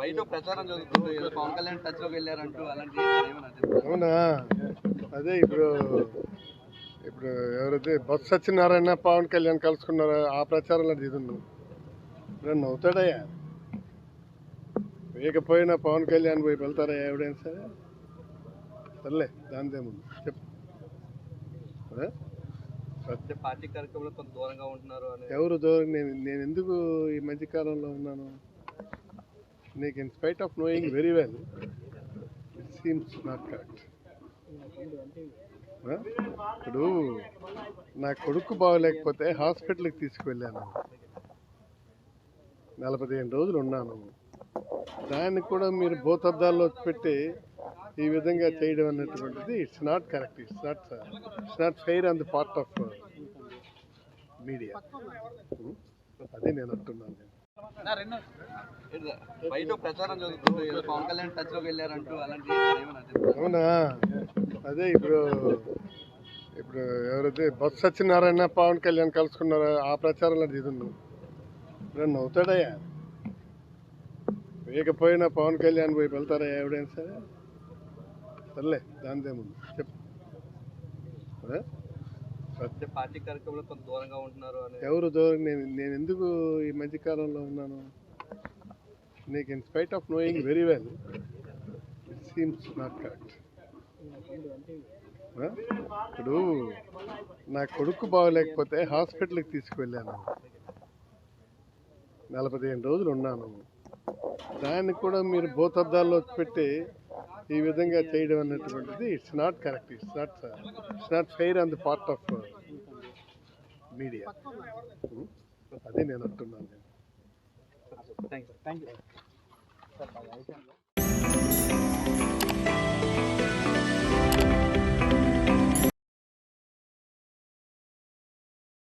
బయట ప్రచారం జరుగుతుంది. పవన్ కళ్యాణ్ టచ్లోకి వెళ్ళారంటూ అలాంటి ఏమైనా అవునా? అదే ఇప్పుడు ఇప్పుడు ఎవరైతే బొత్స సత్యనారాయణ పవన్ కళ్యాణ్ కలుసుకున్నారో ఆ ప్రచారంలో ఇది ఉంది ఇప్పుడు నవ్వుతాడయ్యా. వేయకపోయినా పవన్ కళ్యాణ్ పోయి వెళ్తారా ఎవిడెన్స్ సర్లే దానిదేముంది. చెప్పు. పార్టీ కార్యక్రమంలో కొంత దూరంగా ఉంటున్నారు అని. ఎవరు దూరం? నేను నేను ఎందుకు ఈ మధ్య కాలంలో ఉన్నాను? నీకు in spite of knowing very well it seems not correct ఇప్పుడు నా కొడుకు బాగలేకపోతే హాస్పిటల్కి తీసుకువెళ్ళాను. నలభై రోజులు ఉన్నాను. దాన్ని కూడా మీరు భూతద్దాల్లో పెట్టి ఈ విధంగా చేయడం అనేటువంటిది it's not correct it's not it's not fair on the part of media అదే నేను అంటున్నాను. ప్రచారం అవునా? అదే ఇప్పుడు ఇప్పుడు ఎవరైతే బొత్స సత్యనారాయణ పవన్ కళ్యాణ్ కలుసుకున్నారో? ఆ ప్రచారంలో ఇది ఉంది ఇప్పుడు నవ్వుతాడయ్యా. వేయకపోయినా పవన్ కళ్యాణ్ పోయి వెళ్తారా ఎవిడెన్స్ సర్లే దానిదేముంది చెప్పు. పార్టీ కార్యక్రమంలో కొంత దూరంగా ఉంటున్నారు ఎవరు దూరం? నేను నేను ఎందుకు ఈ మధ్య కాలంలో ఉన్నాను? నీకు in spite of knowing very well it seems not correct ఇప్పుడు నా కొడుకు బాగలేకపోతే హాస్పిటల్కి తీసుకువెళ్ళాను. నలభై రోజులు ఉన్నాను. దాన్ని కూడా మీరు భూతద్దాల్లో పెట్టి ఈ విధంగా చేయడం అనేటువంటిది it's not correct it's not it's not fair on the part of media అదే నేను అంటున్నాను. Thank you thank you